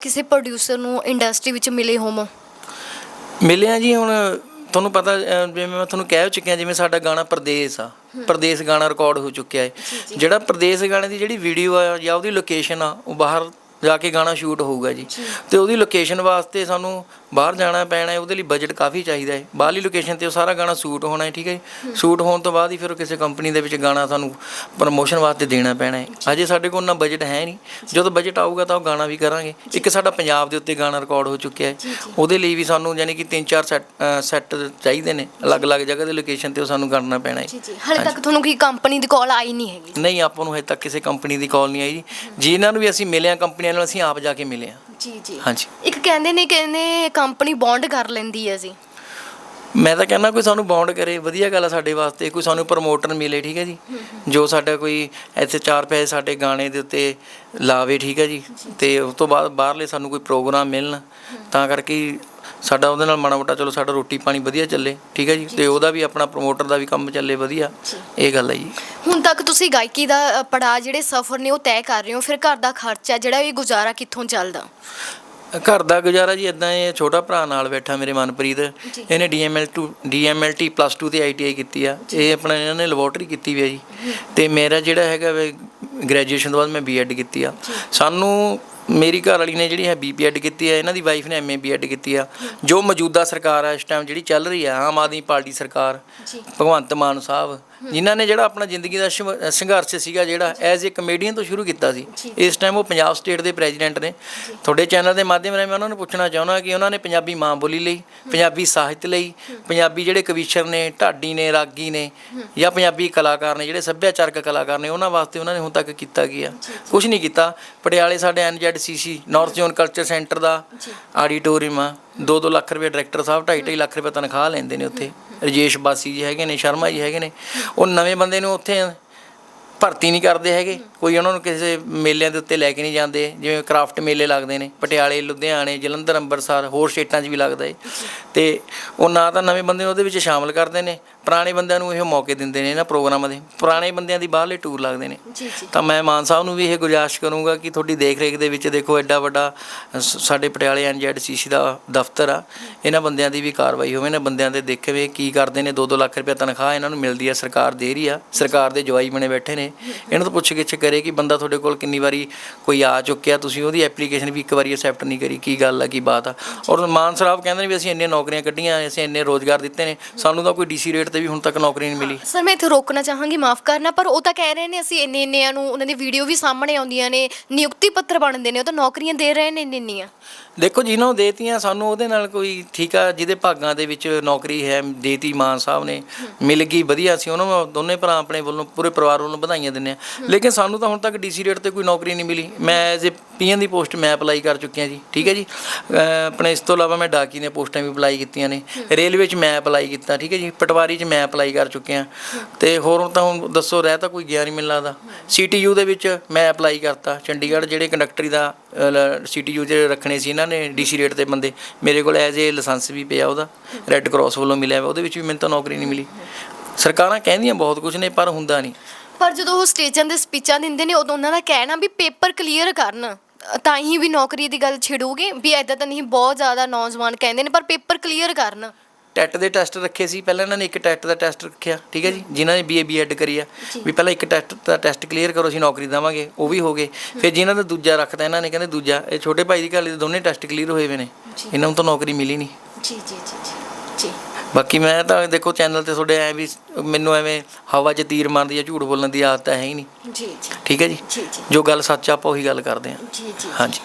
ਕਿਸੇ ਪ੍ਰੋਡਿਊਸਰ ਨੂੰ ਇੰਡਸਟਰੀ ਵਿੱਚ ਮਿਲੇ ਹੋਮੋ ਮਿਲਿਆ ਜੀ ਹੁਣ ਤੁਹਾਨੂੰ ਪਤਾ ਅਹ, ਜਿਵੇਂ ਮੈਂ ਤੁਹਾਨੂੰ ਕਹਿ ਚੁੱਕਿਆ ਜਿਵੇਂ ਸਾਡਾ ਗਾਣਾ ਪ੍ਰਦੇਸ ਆ। ਪ੍ਰਦੇਸ ਗਾਣਾ ਰਿਕਾਰਡ ਹੋ ਚੁੱਕਿਆ ਹੈ ਜਿਹੜਾ ਪ੍ਰਦੇਸ ਗਾਣੇ ਦੀ ਜਿਹੜੀ ਵੀਡੀਓ ਆ ਜਾਂ ਉਹਦੀ ਲੋਕੇਸ਼ਨ ਆ ਉਹ ਬਾਹਰ ਜਾ ਕੇ ਗਾਣਾ ਸ਼ੂਟ ਹੋਊਗਾ ਜੀ। ਤੇ ਉਹਦੀ ਲੋਕੇਸ਼ਨ ਵਾਸਤੇ ਸਾਨੂੰ ਬਾਹਰ ਜਾਣਾ ਪੈਣਾ ਹੈ ਉਹਦੇ ਲਈ ਬਜਟ ਕਾਫੀ ਚਾਹੀਦਾ ਹੈ। ਬਾਹਰਲੀ ਲੋਕੇਸ਼ਨ ਤੇ ਉਹ ਸਾਰਾ ਗਾਣਾ ਸ਼ੂਟ ਹੋਣਾ ਹੈ ਠੀਕ ਹੈ ਜੀ? ਸ਼ੂਟ ਹੋਣ ਤੋਂ ਬਾਅਦ ਹੀ ਫਿਰ ਉਹ ਕਿਸੇ ਕੰਪਨੀ ਦੇ ਵਿੱਚ ਗਾਣਾ ਸਾਨੂੰ ਪ੍ਰਮੋਸ਼ਨ ਵਾਸਤੇ ਦੇਣਾ ਪੈਣਾ ਹੈ। ਅਜੇ ਸਾਡੇ ਕੋਲ ਨਾ ਬਜਟ ਹੈ ਨਹੀਂ। ਜਦੋਂ ਬਜਟ ਆਊਗਾ ਤਾਂ ਉਹ ਗਾਣਾ ਵੀ ਕਰਾਂਗੇ। ਇੱਕ ਸਾਡਾ ਪੰਜਾਬ ਦੇ ਉੱਤੇ ਗਾਣਾ ਰਿਕਾਰਡ ਹੋ ਚੁੱਕਿਆ ਹੈ। ਉਹਦੇ ਲਈ ਵੀ ਸਾਨੂੰ ਯਾਨੀ ਕਿ ਤਿੰਨ ਚਾਰ ਸੈੱਟ ਸੈੱਟ ਚਾਹੀਦੇ ਨੇ। ਅਲੱਗ-ਅਲੱਗ ਜਗ੍ਹਾ ਦੇ ਲੋਕੇਸ਼ਨ ਤੇ ਉਹ ਸਾਨੂੰ ਕਰਨਾ ਪੈਣਾ ਹੈ। ਜੀ ਜੀ। ਹਾਲੇ ਤੱਕ ਤੁਹਾਨੂੰ ਕੀ ਕੰਪਨੀ ਦੀ ਕਾਲ ਆਈ ਨਹੀਂ ਹੈਗੀ। ਨਹੀਂ ਆਪਾਂ ਨੂੰ ਹਜੇ ਤੱਕ ਕਿਸੇ ਕੰਪਨੀ ਦੀ ਕਾਲ ਨਹੀਂ ਆਈ ਜੀ। ਜਿਨ੍ਹਾਂ ਨੂੰ ਵੀ ਅਸੀਂ ਮਿਲੇ ਆ ਕੰਪਨੀਆਂ ਨਾਲ ਅਸੀਂ ਆਪ ਜਾ ਕੇ ਮਿਲੇ ਆ ਜੀ ਜੀ। ਹਾਂਜੀ। ਇੱਕ ਕਹਿੰਦੇ ਨੇ ਕਹਿੰਦੇ ਕੰਪਨੀ ਬੌਂਡ ਕਰ ਲੈਂਦੀ ਹੈ ਜੀ। ਮੈਂ ਤਾਂ ਕਹਿੰਦਾ ਕੋਈ ਸਾਨੂੰ ਬੌਂਡ ਕਰੇ ਵਧੀਆ ਗੱਲ ਆ ਸਾਡੇ ਵਾਸਤੇ ਕੋਈ ਸਾਨੂੰ ਪ੍ਰਮੋਟਰ ਮਿਲੇ ਠੀਕ ਹੈ ਜੀ। ਜੋ ਸਾਡਾ ਕੋਈ ਇੱਥੇ ਚਾਰ ਪੈਸੇ ਸਾਡੇ ਗਾਣੇ ਦੇ ਉੱਤੇ ਲਾਵੇ ਠੀਕ ਹੈ ਜੀ। ਤੇ ਉਸ ਤੋਂ ਬਾਅਦ ਬਾਹਰਲੇ ਸਾਨੂੰ ਕੋਈ ਪ੍ਰੋਗਰਾਮ ਮਿਲਣ ਤਾਂ ਕਰਕੇ ਸਾਡਾ ਉਹਦੇ ਨਾਲ ਮਾੜਾ ਮੋਟਾ ਚਲੋ ਸਾਡਾ ਰੋਟੀ ਪਾਣੀ ਵਧੀਆ ਚੱਲੇ ਠੀਕ ਹੈ ਜੀ? ਤੇ ਉਹਦਾ ਵੀ ਆਪਣਾ ਪ੍ਰਮੋਟਰ ਦਾ ਵੀ ਕੰਮ ਚੱਲੇ ਵਧੀਆ। ਇਹ ਗੱਲ ਹੈ ਜੀ। ਹੁਣ ਤੱਕ ਤੁਸੀਂ ਗਾਇਕੀ ਦਾ ਅ, ਪੜਾਅ ਜਿਹੜੇ ਸਫ਼ਰ ਨੇ ਉਹ ਤੈਅ ਕਰ ਰਹੇ ਹੋ ਫਿਰ ਘਰ ਦਾ ਖਰਚਾ ਜਿਹੜਾ ਇਹ ਗੁਜ਼ਾਰਾ ਕਿੱਥੋਂ ਚੱਲਦਾ? ਘਰ ਦਾ ਗੁਜ਼ਾਰਾ ਜੀ ਇਦਾਂ ਇਹ ਛੋਟਾ ਭਰਾ ਨਾਲ ਬੈਠਾ ਮੇਰੇ ਮਨਪ੍ਰੀਤ। ਇਹਨੇ ਡੀਐਮਐਲ ਟੂ ਡੀਐਮਐਲਟੀ ਪਲੱਸ 2 ਤੇ ਆਈਟੀਆਈ ਕੀਤੀ ਆ। ਇਹ ਆਪਣਾ ਇਹਨਾਂ ਨੇ ਲੈਬੋਰਟਰੀ ਕੀਤੀ ਵੀ ਆ ਜੀ। ਤੇ ਮੇਰਾ ਜਿਹੜਾ ਹੈਗਾ ਵੇ ਗ੍ਰੈਜੂਏਸ਼ਨ ਤੋਂ ਬਾਅਦ ਮੈਂ ਬੀਐਡ ਕੀਤੀ ਆ। ਸਾਨੂੰ ਮੇਰੀ ਘਰ ਵਾਲੀ ਨੇ ਜਿਹੜੀ ਹੈ ਬੀਪੀਐਡ ਕੀਤੀ ਆ ਇਹਨਾਂ ਦੀ ਵਾਈਫ ਨੇ ਐਮਏ ਬੀਐਡ ਕੀਤੀ ਆ। ਜੋ ਮੌਜੂਦਾ ਸਰਕਾਰ ਆ ਇਸ ਟਾਈਮ ਜਿਹੜੀ ਚੱਲ ਰਹੀ ਆ ਆਮ ਆਦਮੀ ਪਾਰਟੀ ਸਰਕਾਰ ਭਗਵੰਤ ਮਾਨ ਸਾਹਿਬ ਜਿਨ੍ਹਾਂ ਨੇ ਜਿਹੜਾ ਆਪਣਾ ਜ਼ਿੰਦਗੀ ਦਾ ਸੰਘ- ਸੰਘਰਸ਼ ਸੀਗਾ ਜਿਹੜਾ ਐਜ਼ ਅ ਕਮੇਡੀਅਨ ਤੋਂ ਸ਼ੁਰੂ ਕੀਤਾ ਸੀ। ਇਸ ਟਾਈਮ ਉਹ ਪੰਜਾਬ ਸਟੇਟ ਦੇ ਪ੍ਰੈਜ਼ੀਡੈਂਟ ਨੇ। ਤੁਹਾਡੇ ਚੈਨਲ ਦੇ ਮਾਧਿਅਮ ਰਾਹੀਂ ਮੈਂ ਉਹਨਾਂ ਨੂੰ ਪੁੱਛਣਾ ਚਾਹੁੰਦਾ ਕਿ ਉਹਨਾਂ ਨੇ ਪੰਜਾਬੀ ਮਾਂ ਬੋਲੀ ਲਈ ਪੰਜਾਬੀ ਸਾਹਿਤ ਲਈ ਪੰਜਾਬੀ ਜਿਹੜੇ ਕਵੀਸ਼ਰ ਨੇ ਢਾਡੀ ਨੇ ਰਾਗੀ ਨੇ ਜਾਂ ਪੰਜਾਬੀ ਕਲਾਕਾਰ ਨੇ ਜਿਹੜੇ ਸੱਭਿਆਚਾਰਕ ਕਲਾਕਾਰ ਨੇ ਉਹਨਾਂ ਵਾਸਤੇ ਉਹਨਾਂ ਨੇ ਹੁਣ ਤੱਕ ਕੀਤਾ ਕੀ ਆ? ਕੁਝ ਨਹੀਂ ਕੀਤਾ। ਪਟਿਆਲੇ ਸਾਡੇ NZCC north zone culture centre ਦਾ ਆਡੀਟੋਰੀਅਮ ਆ। 2-2 ਲੱਖ ਰੁਪਏ ਡਾਇਰੈਕਟਰ ਸਾਹਿਬ 2.5 ਲੱਖ ਰੁਪਏ ਤਨਖਾਹ ਲੈਂਦੇ ਨੇ ਉੱਥੇ। ਰਜੇਸ਼ ਬਾਸੀ ਜੀ ਹੈਗੇ ਨੇ ਸ਼ਰਮਾ ਜੀ ਹੈਗੇ ਨੇ। ਉਹ ਨਵੇਂ ਬੰਦੇ ਨੂੰ ਉੱਥੇ ਭਰਤੀ ਨਹੀਂ ਕਰਦੇ ਹੈਗੇ। ਕੋਈ ਉਹਨਾਂ ਨੂੰ ਕਿਸੇ ਮੇਲਿਆਂ ਦੇ ਉੱਤੇ ਲੈ ਕੇ ਨਹੀਂ ਜਾਂਦੇ। ਜਿਵੇਂ ਕ੍ਰਾਫਟ ਮੇਲੇ ਲੱਗਦੇ ਨੇ ਪਟਿਆਲੇ ਲੁਧਿਆਣੇ ਜਲੰਧਰ ਅੰਮ੍ਰਿਤਸਰ ਹੋਰ ਸਟੇਟਾਂ 'ਚ ਵੀ ਲੱਗਦਾ ਏ। ਤੇ ਉਹ ਨਾ ਤਾਂ ਨਵੇਂ ਬੰਦੇ ਨੂੰ ਉਹਦੇ ਵਿੱਚ ਸ਼ਾਮਲ ਕਰਦੇ ਨੇ। ਪੁਰਾਣੇ ਬੰਦਿਆਂ ਨੂੰ ਇਹ ਮੌਕੇ ਦਿੰਦੇ ਨੇ ਇਹਨਾਂ ਪ੍ਰੋਗਰਾਮਾਂ ਦੇ। ਪੁਰਾਣੇ ਬੰਦਿਆਂ ਦੀ ਬਾਹਰਲੇ ਟੂਰ ਲੱਗਦੇ ਨੇ। ਜੀ ਜੀ। ਤਾਂ ਮੈਂ ਮਾਨ ਸਾਹਿਬ ਨੂੰ ਵੀ ਇਹ ਗੁਜ਼ਾਰਿਸ਼ ਕਰੂੰਗਾ ਕਿ ਤੁਹਾਡੀ ਦੇਖ ਰੇਖ ਦੇ ਵਿੱਚ ਦੇਖੋ ਐਡਾ ਵੱਡਾ ਸ- ਸਾਡੇ ਪਟਿਆਲੇ ਐਨਜੀਸੀਸੀ ਦਾ ਦਫ਼ਤਰ ਆ। ਇਹਨਾਂ ਬੰਦਿਆਂ ਦੀ ਵੀ ਕਾਰਵਾਈ ਹੋਵੇ ਇਹਨਾਂ ਬੰਦਿਆਂ ਦੇ ਦੇਖੇ ਕੀ ਕਰਦੇ ਨੇ। 2-2 ਲੱਖ ਰੁਪਏ ਤਨਖਾਹ ਇਹਨਾਂ ਨੂੰ ਮਿਲਦੀ ਆ ਸਰਕਾਰ ਦੇ ਰਹੀ ਆ। ਸਰਕਾਰ ਦੇ ਜਵਾਈ ਬਣੇ ਬੈਠੇ ਨੇ। ਇਹਨਾਂ ਤੋਂ ਪੁੱਛ ਗਿੱਛ ਕਰੇ ਕਿ ਬੰਦਾ ਤੁਹਾਡੇ ਕੋਲ ਕਿੰਨੀ ਵਾਰੀ ਕੋਈ ਆ ਚੁੱਕਿਆ ਤੁਸੀਂ ਉਹਦੀ ਐਪਲੀਕੇਸ਼ਨ ਵੀ ਇੱਕ ਵਾਰੀ ਅਸੈਪਟ ਨਹੀਂ ਕਰੀ ਕੀ ਗੱਲ ਆ ਕੀ ਬਾਤ ਆ। ਔਰ ਮਾਨ ਸਾਹਿਬ ਕਹਿੰਦੇ ਨੇ ਵੀ ਅਸੀਂ ਇੰਨੀਆਂ ਨੌਕਰੀਆਂ ਕੱਢੀਆਂ ਅਸੀਂ ਇੰਨੇ ਰੋਜ਼ਗਾਰ ਦਿੱਤੇ ਨੇ। ਸਾਨੂੰ ਤਾਂ ਕੋਈ ਡੀਸੀ ਰੇਟ ਤੇ ਵੀ ਹੁਣ ਤੱਕ ਨੌਕਰੀ ਨਹੀਂ ਮਿਲੀ। ਸਰ ਮੈਂ ਇੱਥੇ ਰੋਕਣਾ ਚਾਹਾਂਗੀ ਮਾਫ ਕਰਨਾ ਪਰ ਉਹ ਤਾਂ ਕਹਿ ਰਹੇ ਨੇ ਅਸੀਂ ਇੰਨੇ ਇੰਨਿਆਂ ਨੂੰ ਉਹਨਾਂ ਦੀ ਵੀਡੀਓ ਵੀ ਸਾਹਮਣੇ ਆਉਂਦੀਆਂ ਨੇ ਨਿਯੁਕਤੀ ਪੱਤਰ ਬਣਦੇ ਨੇ ਉਹ ਤਾਂ ਨੌਕਰੀਆਂ ਦੇ ਰਹੇ ਨੇ ਇੰਨੇ ਇੰਨੀਆਂ ਦੇਖੋ ਜਿਨ੍ਹਾਂ ਨੂੰ ਦੇਤੀਆਂ ਸਾਨੂੰ ਉਹਦੇ ਨਾਲ ਕੋਈ ਠੀਕ ਆ ਜਿਹਦੇ ਭਾਗਾਂ ਦੇ ਵਿੱਚ ਨੌਕਰੀ ਹੈ ਦੇਤੀ ਮਾਨ ਸਾਹਿਬ ਨੇ ਮਿਲ ਗਈ ਵਧੀਆ ਸੀ ਉਹਨਾਂ ਨੂੰ ਦੋਨੇ ਭਰਾ ਆਪਣੇ ਵੱਲੋਂ ਪੂਰੇ ਪਰਿਵਾਰ ਵੱਲੋਂ ਵਧਾਈਆਂ ਦਿੰਦੇ ਆ। ਲੇਕਿਨ ਸਾਨੂੰ ਤਾਂ ਹੁਣ ਤੱਕ ਡੀਸੀ ਰੇਟ ਤੇ ਕੋਈ ਨੌਕਰੀ ਨਹੀਂ ਮਿਲੀ। ਮੈਂ ਐਜ਼ ਏ ਪੀਐਨ ਦੀ ਪੋਸਟ ਮੈਂ ਅਪਲਾਈ ਕਰ ਚੁੱਕਿਆ ਜੀ ਠੀਕ ਹੈ ਜੀ? ਅਹ ਆਪਣੇ ਇਸ ਤੋਂ ਇਲਾਵਾ ਮੈਂ ਡਾਕੀ ਦੀਆਂ ਪੋਸਟਾਂ ਵੀ ਅਪਲਾਈ ਕੀਤੀਆਂ ਨੇ। ਰੇਲਵੇ 'ਚ ਮੈਂ ਅਪਲਾਈ ਕੀਤਾ ਠੀਕ ਹੈ ਜੀ? ਪਟਵਾਰੀ 'ਚ ਮੈਂ ਅਪਲਾਈ ਕਰ ਚੁੱਕਿਆ ਤੇ ਹੋਰ ਤਾਂ ਹੁਣ ਦੱਸੋ, ਰਹਿ ਤਾਂ ਕੋਈ ਗਿਆ ਨਹੀਂ ਮੈਨੂੰ ਲੱਗਦਾ। ਸੀਟੀਯੂ ਦੇ ਵਿੱਚ ਮੈਂ ਅਪਲਾਈ ਕਰਤਾ। ਚੰਡੀਗੜ੍ਹ ਜਿਹੜੇ ਕੰਡਕਟਰੀ ਦਾ ਸੀਟੀਯੂ ਜਿਹੜੇ ਰੱਖਣੇ ਸੀ ਇਹਨਾਂ ਨੇ ਡੀਸੀ ਰੇਟ ਤੇ ਬੰਦੇ। ਮੇਰੇ ਕੋਲ ਐਜ਼ ਏ ਲਾਇਸੈਂਸ ਵੀ ਪਿਆ ਉਹਦਾ। ਰੈੱਡ ਕਰਾਸ ਵੱਲੋਂ ਮਿਲਿਆ ਉਹਦੇ ਵਿੱਚ ਵੀ ਮੈਨੂੰ ਤਾਂ ਨੌਕਰੀ ਨਹੀਂ ਮਿਲੀ। ਸਰਕਾਰਾਂ ਕਹਿੰਦੀਆਂ ਬਹੁਤ ਕੁਝ ਨੇ, ਪਰ ਹੁੰਦਾ ਨਹੀਂ। ਪਰ ਜਦੋਂ ਉਹ ਸਟੇਜਾਂ ਦੇ ਸਪੀਚਾਂ ਦਿੰਦੇ ਨੇ, ਉਦੋਂ ਉਹਨਾਂ ਦਾ ਕਹਿਣਾ ਵੀ ਪੇਪਰ ਕਲੀਅਰ ਕਰਨ। ਤਾਂ ਹੀ ਵੀ ਨੌਕਰੀ ਦੀ ਗੱਲ ਛਿੜੂਗੇ ਵੀ ਐਦਾਂ ਤਾਂ ਨਹੀਂ, ਬਹੁਤ ਜ਼ਿਆਦਾ ਨੌਜਵਾਨ ਕਹਿੰਦੇ ਨੇ, ਪਰ ਪੇਪਰ ਕਲੀਅਰ ਕਰਨ। ਟੈਟ ਦੇ ਟੈਸਟ ਰੱਖੇ ਸੀ ਪਹਿਲਾਂ ਇਹਨਾਂ ਨੇ ਇੱਕ ਟੈਟ ਦਾ ਟੈਸਟ ਰੱਖਿਆ ਠੀਕ ਹੈ ਜੀ ਜਿਨ੍ਹਾਂ ਨੇ ਬੀਏ ਬੀਐਡ ਕਰੀ ਆ ਵੀ ਪਹਿਲਾਂ ਇੱਕ ਟੈਸਟ ਦਾ ਟੈਸਟ ਕਲੀਅਰ ਕਰੋ ਅਸੀਂ ਨੌਕਰੀ ਦੇਵਾਂਗੇ ਉਹ ਵੀ ਹੋ ਗਏ। ਫਿਰ ਜਿਨ੍ਹਾਂ ਦਾ ਦੂਜਾ ਰੱਖਦਾ ਇਹਨਾਂ ਨੇ ਕਹਿੰਦੇ ਦੂਜਾ ਇਹ ਛੋਟੇ ਭਾਈ ਦੀ ਘਾਲੀ ਦੇ ਦੋਨੇ ਟੈਸਟ ਕਲੀਅਰ ਹੋਏ ਹੋਏ ਨੇ ਇਹਨਾਂ ਨੂੰ ਤਾਂ ਨੌਕਰੀ ਮਿਲੀ ਨਹੀਂ। ਜੀ ਜੀ ਜੀ ਜੀ ਜੀ। ਬਾਕੀ ਮੈਂ ਤਾਂ ਦੇਖੋ ਚੈਨਲ ਤੇ ਤੁਹਾਡੇ ਐ ਵੀ ਮੈਨੂੰ ਐਵੇਂ ਹਵਾ 'ਚ ਤੀਰ ਮਾਰਨ ਦੀ ਜਾਂ ਝੂਠ ਬੋਲਣ ਦੀ ਆਦਤ ਹੈ ਹੀ ਨਹੀਂ। ਜੀ ਜੀ। ਠੀਕ ਹੈ ਜੀ? ਜੀ ਗੱਲ ਸੱਚ ਆਪਾਂ ਉਹੀ ਗੱਲ ਕਰਦੇ ਹਾਂ। ਜੀ ਜੀ। ਹਾਂਜੀ।